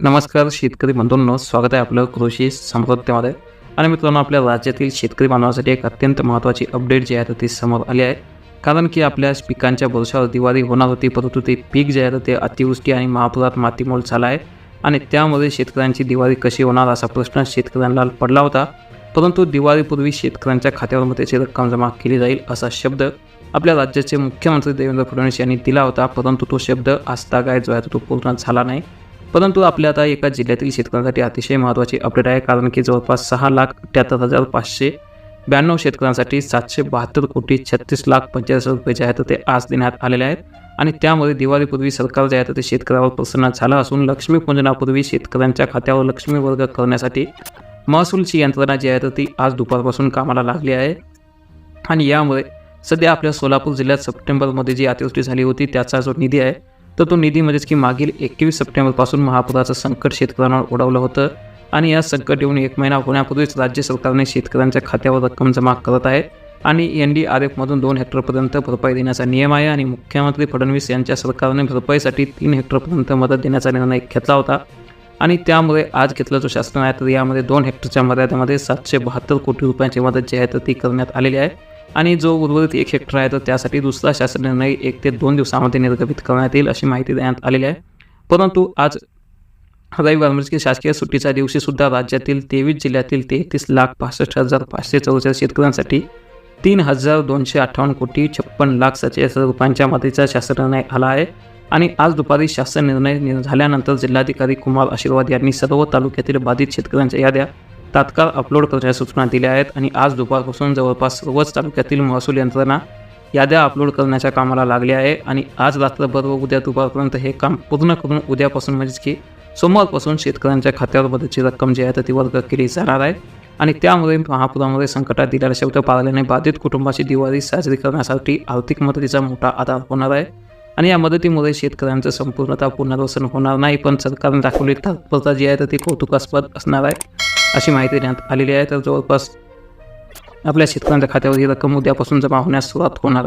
नमस्कार शेतकरी बंधूंनो स्वागत आहे आपलं कृषी समृद्धीमध्ये. आणि मित्रांनो आपल्या राज्यातील शेतकरी बांधवांसाठी एक अत्यंत महत्त्वाची अपडेट जी आहे ती समोर आली आहे. कारण की आपल्या पिकांच्या भरोशावर दिवाळी होणार होती परंतु ते पीक जे आहे ते अतिवृष्टी आणि महापुरात मातीमोल झाला आहे. आणि त्यामध्ये शेतकऱ्यांची दिवाळी कशी होणार असा प्रश्न शेतकऱ्यांना पडला होता. परंतु दिवाळीपूर्वी शेतकऱ्यांच्या खात्यावर त्याची रक्कम जमा केली जाईल असा शब्द आपल्या राज्याचे मुख्यमंत्री देवेंद्र फडणवीस यांनी दिला होता. परंतु तो शब्द आजतागायत जो आहे तो पूर्ण झाला नाही. परंतु आपल्या आता एका जिल्ह्यातील शेतकऱ्यांसाठी अतिशय महत्त्वाची अपडेट आहे कारण की जवळपास सहा लाख अठ्ठ्याहत्तर हजार पाचशे ब्याण्णव शेतकऱ्यांसाठी सातशे बहात्तर कोटी छत्तीस लाख पंच्याऐंशी रुपये जे आहेत ते आज देण्यात आलेले आहेत. आणि त्यामध्ये दिवाळीपूर्वी सरकार जे आहे तर ते शेतकऱ्यावर प्रसन्न झालं असून लक्ष्मीपूजनापूर्वी शेतकऱ्यांच्या खात्यावर लक्ष्मी वर्ग करण्यासाठी महसूलची यंत्रणा जी आहे तर ती आज दुपारपासून कामाला लागली आहे. आणि यामुळे सध्या आपल्या सोलापूर जिल्ह्यात सप्टेंबरमध्ये जी अतिवृष्टी झाली होती त्याचा जो निधी आहे तर तो निधी म्हणजेच की मागील एकवीस सप्टेंबरपासून महापुराचं संकट शेतकऱ्यांवर ओढवलं होतं. आणि या संकट येऊन एक महिना होण्यापूर्वीच राज्य सरकारने शेतकऱ्यांच्या खात्यावर रक्कम जमा करत आहे. आणि एन डी आर एफमधून दोन हेक्टरपर्यंत भरपाई देण्याचा नियम आहे आणि मुख्यमंत्री फडणवीस यांच्या सरकारने भरपाईसाठी तीन हेक्टरपर्यंत मदत देण्याचा निर्णय घेतला होता. आणि त्यामुळे आज घेतला जो शासन आहे तर यामध्ये दोन हेक्टरच्या मर्यादेमध्ये सातशे बहात्तर कोटी रुपयांची मदत जी आहे तर ती करण्यात आलेली आहे. आणि जो उर्वरित एक हेक्टर आहे तर त्यासाठी दुसरा शासन निर्णय एक ते दोन दिवसामध्ये निर्गमित करण्यात येईल अशी माहिती देण्यात आलेली आहे. परंतु आज रविवार म्हणजे शासकीय सुट्टीच्या दिवशी सुद्धा राज्यातील तेवीस जिल्ह्यातील तेहतीस लाख पासष्ट हजार पाचशे चौसष्ट शेतकऱ्यांसाठी तीन हजार दोनशे अठ्ठावन्न कोटी छप्पन लाख सत्तेचाळीस हजार रुपयांच्या मदतीचा शासन निर्णय आला आहे. आणि आज दुपारी शासन निर्णय झाल्यानंतर जिल्हाधिकारी कुमार आशीर्वाद यांनी सर्व तालुक्यातील बाधित शेतकऱ्यांच्या याद्या तात्काळ अपलोड करण्याच्या सूचना दिल्या आहेत आणि आज दुपारपासून जवळपास सर्वच तालुक्यातील महसूल यंत्रणा याद्या अपलोड करण्याच्या कामाला लागल्या आहे आणि आज रात्रभर व उद्या दुपारपर्यंत हे काम पूर्ण करून उद्यापासून म्हणजेच की सोमवारपासून शेतकऱ्यांच्या खात्यावर मदतीची रक्कम जी आहे तर ती वर्ग केली जाणार आहे. आणि त्यामुळे महापुरामुळे संकटात दिलेल्या शेवट पाळल्याने बाधित कुटुंबाची दिवाळी साजरी करण्यासाठी आर्थिक मदतीचा मोठा आधार होणार आहे. आणि या मदतीमुळे शेतकऱ्यांचं संपूर्णतः पुनर्वसन होणार नाही पण सरकारने दाखवली तत्परता जी आहे तर ती कौतुकास्पद असणार आहे. अशी माहिती देण्यात आलेली आहे. तर जवळपास आपल्या शेतकऱ्यांच्या खात्यावर ही रक्कम उद्यापासून जमा होण्यास सुरुवात होणार